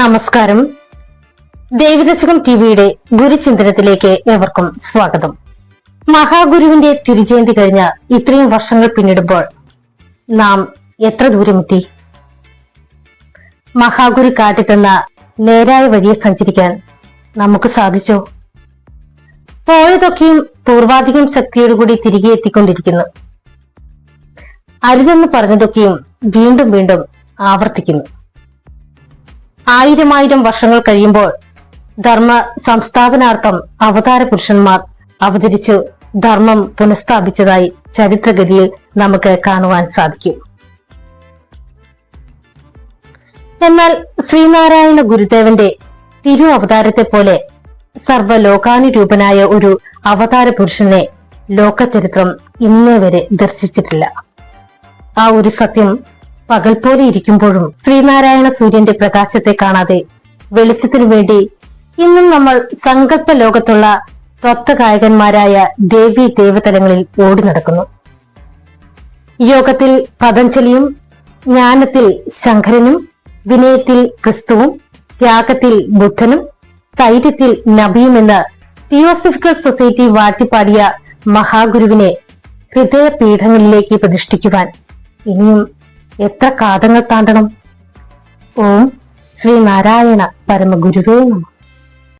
നമസ്കാരം. ദേവിദശകം ടിവിയുടെ ഗുരുചിന്തനത്തിലേക്ക് ഏവർക്കും സ്വാഗതം. മഹാഗുരുവിന്റെ തിരുജയന്തി കഴിഞ്ഞ ഇത്രയും വർഷങ്ങൾ പിന്നിടുമ്പോൾ നാം എത്ര ദൂരമെത്തി? മഹാഗുരു കാട്ടിത്തന്ന നേരായ വഴിയെ സഞ്ചരിക്കാൻ നമുക്ക് സാധിച്ചോ? പോയതൊക്കെയും പൂർവാധികം ശക്തിയോടുകൂടി തിരികെ എത്തിക്കൊണ്ടിരിക്കുന്നു. അരുതെന്ന് പറഞ്ഞതൊക്കെയും വീണ്ടും വീണ്ടും ആവർത്തിക്കുന്നു. ആയിരം ആയിരം വർഷങ്ങൾ കഴിയുമ്പോൾ ധർമ്മ സംസ്ഥാപനാർത്ഥം അവതാര പുരുഷന്മാർ അവതരിച്ചു ധർമ്മം പുനഃസ്ഥാപിച്ചതായി ചരിത്രഗതിയിൽ നമുക്ക് കാണുവാൻ സാധിക്കും. എന്നാൽ ശ്രീനാരായണ ഗുരുദേവന്റെ തിരു അവതാരത്തെ പോലെ സർവലോകാനുരൂപനായ ഒരു അവതാര പുരുഷനെ ലോകചരിത്രം ഇന്നേ വരെ ദർശിച്ചിട്ടില്ല. ആ ഒരു സത്യം പകൽ പോലെ ഇരിക്കുമ്പോഴും ശ്രീനാരായണ സൂര്യന്റെ പ്രകാശത്തെ കാണാതെ വെളിച്ചത്തിനു വേണ്ടി ഇന്നും നമ്മൾ സങ്കല്പ ലോകത്തുള്ള തത്വ ഗായകന്മാരായ ദേവി ദേവതലങ്ങളിൽ ഓടി നടക്കുന്നു. യോഗത്തിൽ പതഞ്ജലിയും ജ്ഞാനത്തിൽ ശങ്കരനും വിനയത്തിൽ ക്രിസ്തുവും ത്യാഗത്തിൽ ബുദ്ധനും സ്ഥൈര്യത്തിൽ നബിയുമെന്ന് തിയോസഫിക്കൽ സൊസൈറ്റി വാട്ടിപ്പാടിയ മഹാഗുരുവിനെ ഹൃദയപീഠങ്ങളിലേക്ക് പ്രതിഷ്ഠിക്കുവാൻ ഇനിയും എത്ര കാതങ്ങൾ താണ്ടണം? ഓം ശ്രീ നാരായണ പരമഗുരുവേ നമ.